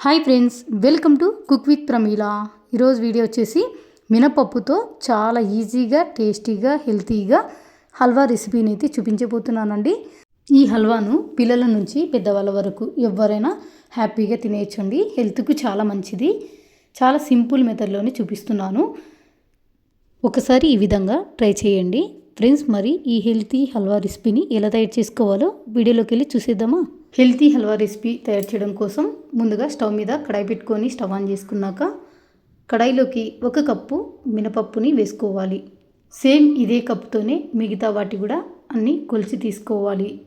Hi friends welcome to cook with Pramila ఈరోజు video వచ్చేసి మినపప్పుతో చాలా ఈజీగా టేస్టీగా హెల్తీగా హల్వా రెసిపీని అయితే చూపించబోతున్నానండి. ఈ హల్వాను పిల్లల నుంచి పెద్దవాళ్ళ వరకు ఎవరైనా హ్యాపీగా తినేయచ్చండి. హెల్త్కు చాలా మంచిది. చాలా సింపుల్ మెథడ్లోనే చూపిస్తున్నాను. ఒకసారి ఈ విధంగా ట్రై చేయండి. ఫ్రెండ్స్ మరి ఈ హెల్తీ హల్వా రెసిపీని ఎలా తయారు చేసుకోవాలో వీడియోలోకి వెళ్ళి చూసేద్దామా? హెల్తీ హల్వా రెసిపీ తయారు చేయడం కోసం ముందుగా స్టవ్ మీద కడాయి పెట్టుకొని స్టవ్ ఆన్ చేసుకున్నాక కడాయిలోకి ఒక కప్పు మినపప్పుని వేసుకోవాలి. సేమ్ ఇదే కప్పుతోనే మిగతా వాటి కూడా అన్నీ కొలిచి తీసుకోవాలి.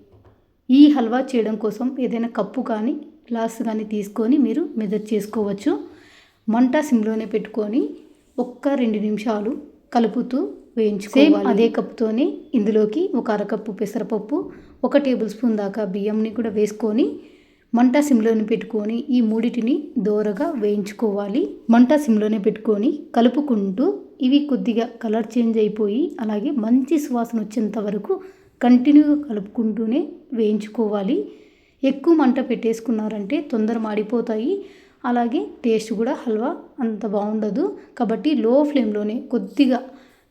ఈ హల్వా చేయడం కోసం ఏదైనా కప్పు కానీ గ్లాస్ కానీ తీసుకొని మీరు మెజర్ చేసుకోవచ్చు. మంట సిమ్లోనే పెట్టుకొని ఒక్క రెండు నిమిషాలు కలుపుతూ వేయించుకోవాలి. సేమ్ అదే కప్పుతోనే ఇందులోకి ఒక అరకప్పు పెసరపప్పు ఒక టేబుల్ స్పూన్ దాకా బియ్యంని కూడా వేసుకొని మంట సిమ్లోనే పెట్టుకొని ఈ మూడిటిని దోరగా వేయించుకోవాలి. మంట సిమ్లోనే పెట్టుకొని కలుపుకుంటూ ఇవి కొద్దిగా కలర్ చేంజ్ అయిపోయి అలాగే మంచి సువాసన వచ్చేంత వరకు కంటిన్యూగా కలుపుకుంటూనే వేయించుకోవాలి. ఎక్కువ మంట పెట్టేసుకున్నారంటే తొందర మాడిపోతాయి. అలాగే టేస్ట్ కూడా హల్వా అంత బాగుండదు. కాబట్టి లో ఫ్లేమ్లోనే కొద్దిగా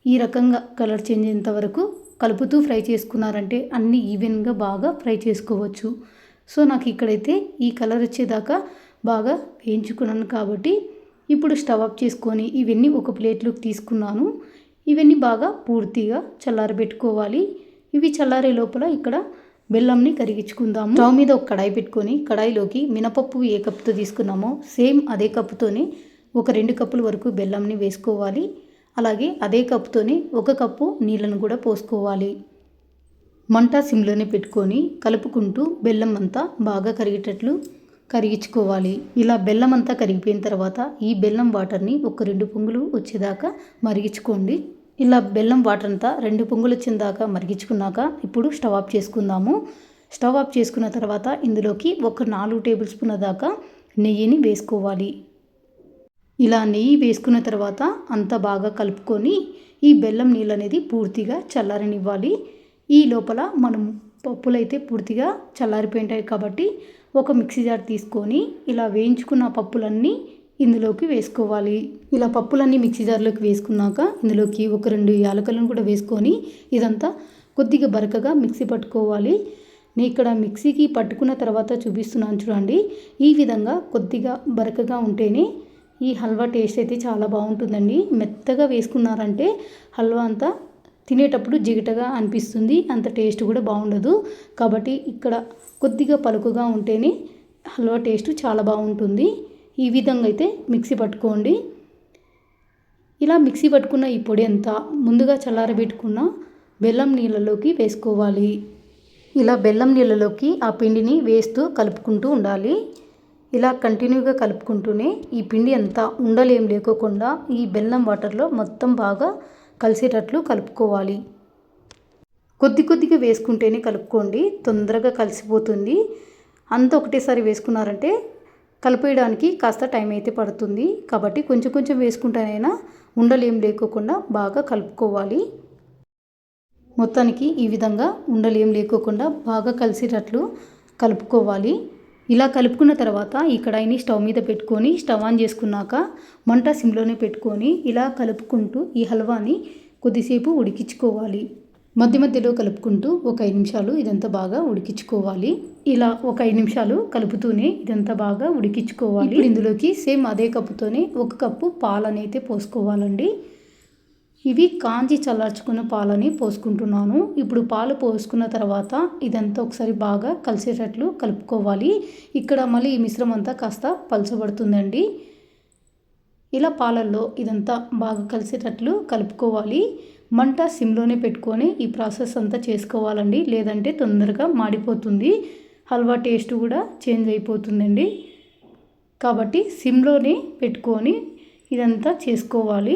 ఈ రకంగా కలర్ చేంజ్ అయ్యేంత వరకు కలుపుతూ ఫ్రై చేసుకున్నారంటే అన్నీ ఈవెన్గా బాగా ఫ్రై చేసుకోవచ్చు. సో నాకు ఇక్కడైతే ఈ కలర్ వచ్చేదాకా బాగా వేయించుకున్నాను కాబట్టి ఇప్పుడు స్టవ్ ఆఫ్ చేసుకొని ఇవన్నీ ఒక ప్లేట్లోకి తీసుకున్నాను. ఇవన్నీ బాగా పూర్తిగా చల్లారబెట్టుకోవాలి. ఇవి చల్లారే లోపల ఇక్కడ బెల్లంని కరిగించుకుందాము. స్టవ్ మీద ఒక కడాయి పెట్టుకొని కడాయిలోకి మినపప్పు ఏ కప్పుతో తీసుకున్నామో సేమ్ అదే కప్పుతోనే ఒక రెండు కప్పుల వరకు బెల్లంని వేసుకోవాలి. అలాగే అదే కప్పుతోనే ఒక కప్పు నీళ్ళను కూడా పోసుకోవాలి. మంట సిమ్లోనే పెట్టుకొని కలుపుకుంటూ బెల్లం అంతా బాగా కరిగేటట్లు కరిగించుకోవాలి. ఇలా బెల్లం అంతా కరిగిపోయిన తర్వాత ఈ బెల్లం వాటర్ని ఒక రెండు పొంగులు వచ్చేదాకా మరిగించుకోండి. ఇలా బెల్లం వాటర్ అంతా రెండు పొంగులు వచ్చిన దాకా మరిగించుకున్నాక ఇప్పుడు స్టవ్ ఆఫ్ చేసుకుందాము. స్టవ్ ఆఫ్ చేసుకున్న తర్వాత ఇందులోకి ఒక నాలుగు టేబుల్ స్పూన్ల దాకా నెయ్యిని వేసుకోవాలి. ఇలా నెయ్యి వేసుకున్న తర్వాత అంతా బాగా కలుపుకొని ఈ బెల్లం నీళ్ళు అనేది పూర్తిగా చల్లారనివ్వాలి. ఈ లోపల మనం పప్పులు అయితే పూర్తిగా చల్లారిపోయింటాయి కాబట్టి ఒక మిక్సీ జార్ తీసుకొని ఇలా వేయించుకున్న పప్పులన్నీ ఇందులోకి వేసుకోవాలి. ఇలా పప్పులన్నీ మిక్సీ జార్లోకి వేసుకున్నాక ఇందులోకి ఒక రెండు యాలకలను కూడా వేసుకొని ఇదంతా కొద్దిగా బరకగా మిక్సీ పట్టుకోవాలి. నేను ఇక్కడ మిక్సీకి పట్టుకున్న తర్వాత చూపిస్తున్నాను చూడండి. ఈ విధంగా కొద్దిగా బరకగా ఉంటేనే ఈ హల్వా టేస్ట్ అయితే చాలా బాగుంటుందండి. మెత్తగా వేసుకున్నారంటే హల్వా అంతా తినేటప్పుడు జిగటగా అనిపిస్తుంది. అంత టేస్ట్ కూడా బాగుండదు. కాబట్టి ఇక్కడ కొద్దిగా పలుకుగా ఉంటేనే హల్వా టేస్ట్ చాలా బాగుంటుంది. ఈ విధంగా అయితే మిక్సీ పట్టుకోండి. ఇలా మిక్సీ పట్టుకున్న ఈ పొడి అంతా ముందుగా చల్లారబెట్టుకున్న బెల్లం నీళ్ళలోకి వేసుకోవాలి. ఇలా బెల్లం నీళ్ళలోకి ఆ పిండిని వేస్తూ కలుపుకుంటూ ఉండాలి. ఇలా కంటిన్యూగా కలుపుకుంటూనే ఈ పిండి అంతా ఉండలేం లేకోకుండా ఈ బెల్లం వాటర్లో మొత్తం బాగా కలిసేటట్లు కలుపుకోవాలి. కొద్ది కొద్దిగా వేసుకుంటేనే కలుపుకోండి. తొందరగా కలిసిపోతుంది. అంత ఒకటేసారి వేసుకున్నారంటే కలిపేయడానికి కాస్త టైం అయితే పడుతుంది. కాబట్టి కొంచెం కొంచెం వేసుకుంటేనైనా ఉండలేం లేకోకుండా బాగా కలుపుకోవాలి. మొత్తానికి ఈ విధంగా ఉండలేం లేకోకుండా బాగా కలిసేటట్లు కలుపుకోవాలి. ఇలా కలుపుకున్న తర్వాత ఈ కడాయిని స్టవ్ మీద పెట్టుకొని స్టవ్ ఆన్ చేసుకున్నాక మంట సిమ్లోనే పెట్టుకొని ఇలా కలుపుకుంటూ ఈ హల్వాని కొద్దిసేపు ఉడికించుకోవాలి. మధ్య మధ్యలో కలుపుకుంటూ ఒక ఐదు నిమిషాలు ఇదంతా బాగా ఉడికించుకోవాలి. ఇలా ఒక ఐదు నిమిషాలు కలుపుతూనే ఇదంతా బాగా ఉడికించుకోవాలి. ఇందులోకి సేమ్ అదే కప్పుతోనే ఒక కప్పు పాలనైతే పోసుకోవాలండి. ఇవి కాంచి చల్లార్చుకున్న పాలని పోసుకుంటున్నాను. ఇప్పుడు పాలు పోసుకున్న తర్వాత ఇదంతా ఒకసారి బాగా కలిసేటట్లు కలుపుకోవాలి. ఇక్కడ మళ్ళీ ఈ మిశ్రమం అంతా కాస్త పలచబడుతుందండి. ఇలా పాలల్లో ఇదంతా బాగా కలిసేటట్లు కలుపుకోవాలి. మంట సిమ్లోనే పెట్టుకొని ఈ ప్రాసెస్ అంతా చేసుకోవాలండి. లేదంటే తొందరగా మాడిపోతుంది. హల్వా టేస్ట్ కూడా చేంజ్ అయిపోతుందండి. కాబట్టి సిమ్లోనే పెట్టుకొని ఇదంతా చేసుకోవాలి.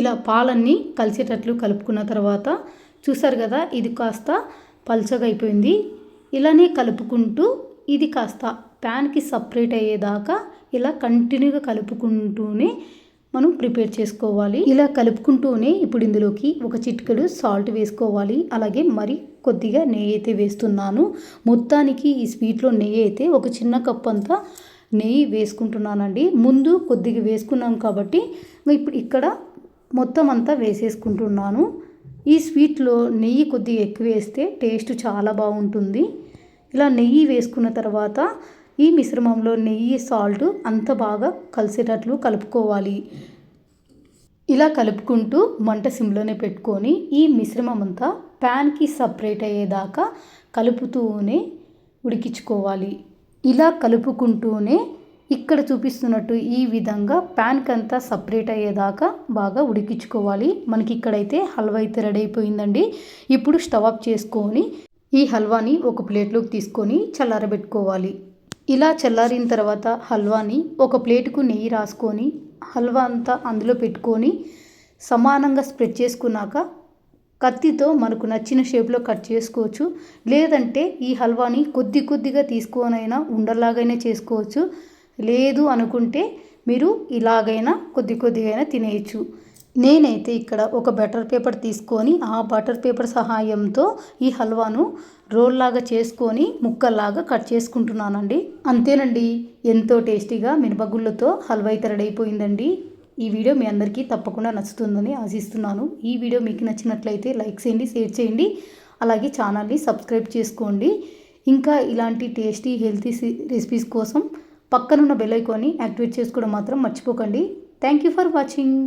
ఇలా పాలన్నీ కలిసేటట్లు కలుపుకున్న తర్వాత చూసారు కదా ఇది కాస్త పల్చగా అయిపోయింది. ఇలానే కలుపుకుంటూ ఇది కాస్త ప్యాన్కి సపరేట్ అయ్యేదాకా ఇలా కంటిన్యూగా కలుపుకుంటూనే మనం ప్రిపేర్ చేసుకోవాలి. ఇలా కలుపుకుంటూనే ఇప్పుడు ఇందులోకి ఒక చిటికెడు సాల్ట్ వేసుకోవాలి. అలాగే మరి కొద్దిగా నెయ్యి అయితే వేస్తున్నాను. మొత్తానికి ఈ స్వీట్లో నెయ్యి అయితే ఒక చిన్న కప్ అంతా నెయ్యి వేసుకుంటున్నానండి. ముందు కొద్దిగా వేసుకున్నాం కాబట్టి ఇప్పుడు ఇక్కడ మొత్తం అంతా వేసేసుకుంటున్నాను. ఈ స్వీట్లో నెయ్యి కొద్దిగా ఎక్కువ వేస్తే టేస్ట్ చాలా బాగుంటుంది. ఇలా నెయ్యి వేసుకున్న తర్వాత ఈ మిశ్రమంలో నెయ్యి సాల్ట్ అంత బాగా కలిసేటట్లు కలుపుకోవాలి. ఇలా కలుపుకుంటూ మంట సిమ్లోనే పెట్టుకొని ఈ మిశ్రమం అంతా ప్యాన్కి సపరేట్ అయ్యేదాకా కలుపుతూనే ఉడికించుకోవాలి. ఇలా కలుపుకుంటూనే ఇక్కడ చూపిస్తున్నట్టు ఈ విధంగా ప్యాన్కి అంతా సపరేట్ అయ్యేదాకా బాగా ఉడికించుకోవాలి. మనకి ఇక్కడైతే హల్వా అయితే రెడీ అయిపోయిందండి. ఇప్పుడు స్టవ్ ఆఫ్ చేసుకొని ఈ హల్వాని ఒక ప్లేట్లోకి తీసుకొని చల్లారబెట్టుకోవాలి. ఇలా చల్లారిన తర్వాత హల్వాని ఒక ప్లేటుకు నెయ్యి రాసుకొని హల్వా అంతా అందులో పెట్టుకొని సమానంగా స్ప్రెడ్ చేసుకున్నాక కత్తితో మనకు నచ్చిన షేప్లో కట్ చేసుకోవచ్చు. లేదంటే ఈ హల్వాని కొద్ది కొద్దిగా తీసుకొనైనా ఉండలాగైనా చేసుకోవచ్చు. లేదు అనుకుంటే మీరు ఇలాగైనా కొద్ది కొద్దిగైనా తినేయచ్చు. నేనైతే ఇక్కడ ఒక బటర్ పేపర్ తీసుకొని ఆ బటర్ పేపర్ సహాయంతో ఈ హల్వాను రోల్ లాగా చేసుకొని ముక్కల్లాగా కట్ చేసుకుంటున్నానండి. అంతేనండి ఎంతో టేస్టీగా మినపగుళ్ళతో హల్వా అయితే రెడీ అయిపోయిందండి ఈ వీడియో మీ అందరికీ తప్పకుండా నచ్చుతుందని ఆశిస్తున్నాను. ఈ వీడియో మీకు నచ్చినట్లయితే లైక్ చేయండి షేర్ చేయండి అలాగే ఛానల్ని సబ్స్క్రైబ్ చేసుకోండి. ఇంకా ఇలాంటి టేస్టీ హెల్తీ రెసిపీస్ కోసం పక్కనున్న బెల్ ఐకాన్ని యాక్టివేట్ చేసుకోవడం మాత్రం మర్చిపోకండి. Thank you for watching